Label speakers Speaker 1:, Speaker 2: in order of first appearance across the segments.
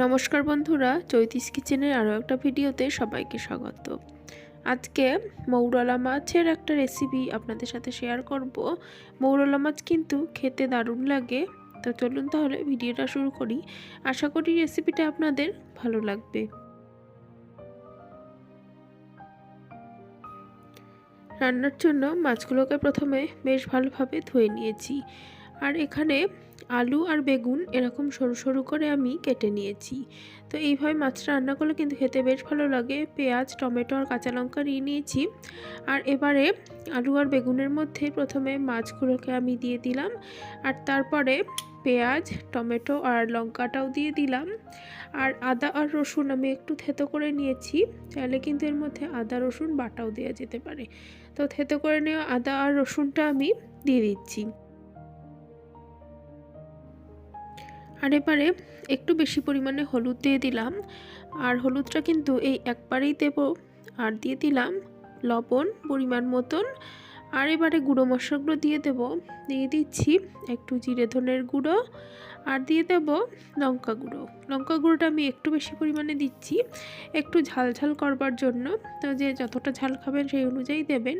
Speaker 1: নমস্কার বন্ধুরা, চৈতিস কিচেনের আরও একটা ভিডিওতে সবাইকে স্বাগত। আজকে মৌরলা মাছের একটা রেসিপি আপনাদের সাথে শেয়ার করব। মৌরলা মাছ কিন্তু খেতে দারুণ লাগে। তো চলুন তাহলে ভিডিওটা শুরু করি। আশা করি রেসিপিটা আপনাদের ভালো লাগবে। রান্নার জন্য মাছগুলোকে প্রথমে বেশ ভালোভাবে ধুয়ে নিয়েছি। আর এখানে আলু আর বেগুন এরকম সরু সরু করে আমি কেটে নিয়েছি। তো এইভাবে মাছটা রান্না করলে কিন্তু খেতে বেশ ভালো লাগে। পেঁয়াজ, টমেটো আর কাঁচা লঙ্কা নিয়ে নিয়েছি। আর এবারে আলু আর বেগুনের মধ্যে প্রথমে মাছগুলোকে আমি দিয়ে দিলাম। আর তারপরে পেঁয়াজ, টমেটো আর লঙ্কাটাও দিয়ে দিলাম। আর আদা আর রসুন আমি একটু থেতো করে নিয়েছি। চাইলে কিন্তু এর মধ্যে আদা, রসুন বাটাও দেওয়া যেতে পারে। তো থেতো করে নেওয়া আদা আর রসুনটা আমি দিয়ে দিচ্ছি। আর এবারে একটু বেশি পরিমাণে হলুদ দিয়ে দিলাম। আর হলুদটা কিন্তু এই একবারেই দেব। আর দিয়ে দিলাম লবণ, পরিমাণ মতন। আর এবারে গুঁড়ো মশলাগুলো দিয়ে দেব। দিয়ে দিচ্ছি একটু জিরে ধনের গুঁড়ো আর দিয়ে দেব লঙ্কা গুঁড়ো। লঙ্কা গুঁড়োটা আমি একটু বেশি পরিমাণে দিচ্ছি, একটু ঝাল ঝাল করবার জন্য। তো যে যতটা ঝাল খাবেন সেই অনুযায়ী দেবেন।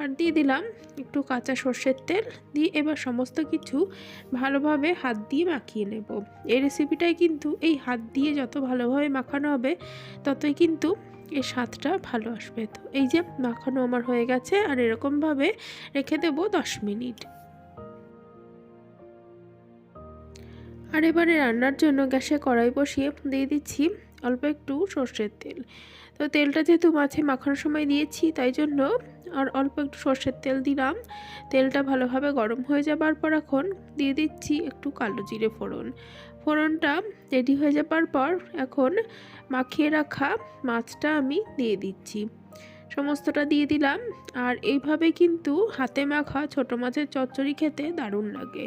Speaker 1: আর দিয়ে দিলাম একটু কাঁচা সর্ষের তেল। দিয়ে এবার সমস্ত কিছু ভালোভাবে হাত দিয়ে মাখিয়ে নেব। এই রেসিপিটাই কিন্তু, এই হাত দিয়ে যত ভালোভাবে মাখানো হবে, ততই কিন্তু এর স্বাদটা ভালো আসবে। তো এই যে মাখানো আমার হয়ে গেছে, আর এরকমভাবে রেখে দেবো দশ মিনিট। আর এবারে রান্নার জন্য গ্যাসে কড়াই বসিয়ে দিয়ে দিচ্ছি অল্প একটু সর্ষের তেল। তো তেলটা যেহেতু মাছে মাখানোর সময় দিয়েছি তাই জন্য আর অল্প একটু সর্ষের তেল দিলাম। তেলটা ভালোভাবে গরম হয়ে যাবার পর এখন দিয়ে দিচ্ছি একটু কালো জিরে ফোড়ন। ফোড়নটা রেডি হয়ে যাবার পর এখন মাখিয়ে রাখা মাছটা আমি দিয়ে দিচ্ছি। সমস্তটা দিয়ে দিলাম। আর এইভাবে কিন্তু হাতে মাখা ছোটো মাছের চচ্চড়ি খেতে দারুণ লাগে।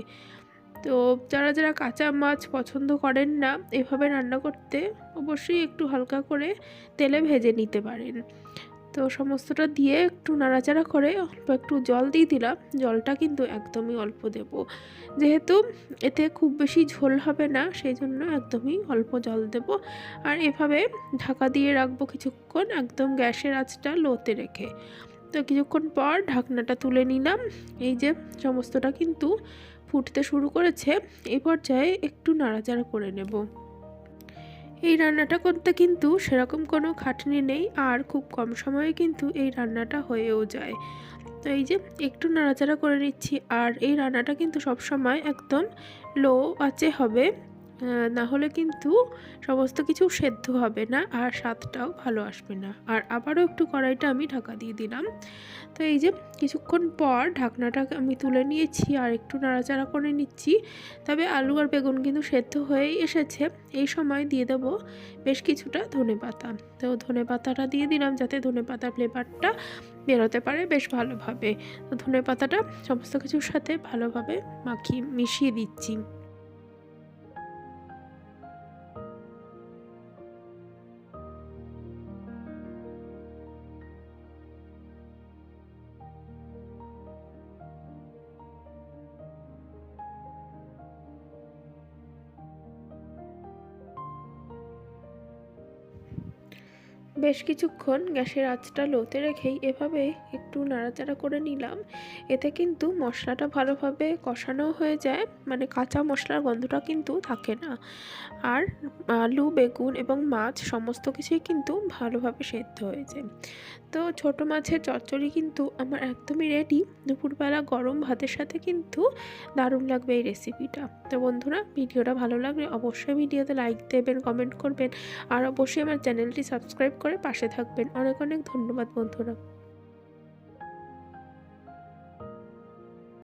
Speaker 1: তো যারা যারা কাঁচা মাছ পছন্দ করেন না, এভাবে রান্না করতে অবশ্যই একটু হালকা করে তেলে ভেজে নিতে পারেন। তো সমস্তটা দিয়ে একটু নাড়াচাড়া করে অল্প একটু জল দিয়ে দিলাম, জলটা কিন্তু একদমই অল্প দেব। যেহেতু এতে খুব বেশি ঝোল হবে না সেই জন্য একদমই অল্প জল দেব। আর এভাবে ঢাকা দিয়ে রাখব কিছুক্ষণ একদম গ্যাসের আঁচটা লোতে রেখে। তো কিছুক্ষণ পর ঢাকনাটা তুলে নিলাম। এই যে, সমস্তটা কিন্তু ফুটতে শুরু করেছে এই পর্যায়ে একটু নাড়াচাড়া করে নেব। এই রান্নাটা করতে কিন্তু সেরকম কোনো খাটনি নেই, আর খুব কম সময়ে কিন্তু এই রান্নাটা হয়েও যায়। তো এই যে একটু নাড়াচাড়া করে নিচ্ছি, আর এই রান্নাটা কিন্তু সব সময় একদম লো আছে হবে। না হলে কিন্তু সমস্ত কিছু সেদ্ধ হবে না আর স্বাদটাও ভালো আসবে না। আর আবারও একটু কড়াইটা আমি ঢাকা দিয়ে দিলাম। তো এই যে কিছুক্ষণ পর ঢাকনাটা আমি তুলে নিয়েছি আর একটু নাড়াচাড়া করে নিচ্ছি। তবে আলু আর বেগুন কিন্তু সেদ্ধ হয়েই এসেছে। এই সময় দিয়ে দেব বেশ কিছুটা ধনে পাতা। তো ধনে পাতাটা দিয়ে দিলাম যাতে ধনে পাতার ফ্লেভারটা বেরোতে পারে বেশ ভালোভাবে। তো ধনে পাতাটা সমস্ত কিছুর সাথে ভালোভাবে মাখিয়ে, মিশিয়ে দিচ্ছি। বেশ কিছুক্ষণ গ্যাসের আঁচটা লোতে রেখেই এভাবে একটু নাড়াচাড়া করে নিলাম। এতে কিন্তু মশলাটা ভালোভাবে কষানো হয়ে যায় মানে কাঁচা মশলার গন্ধটা কিন্তু থাকে না। আর আলু, বেগুন এবং মাছ সমস্ত কিছুই কিন্তু ভালোভাবে সেদ্ধ হয়েছে তো ছোট মাছের চচ্চড়ি কিন্তু আমার একদমই রেডি দুপুরবেলা গরম ভাতের সাথে কিন্তু দারুণ লাগবে এই রেসিপিটা তো বন্ধুরা, ভিডিওটা ভালো লাগলে অবশ্যই ভিডিওতে লাইক দেবেন কমেন্ট করবেন, আর অবশ্যই আমার চ্যানেলটি সাবস্ক্রাইব করে পাশে থাকবেন। অনেক অনেক ধন্যবাদ বন্ধুরা।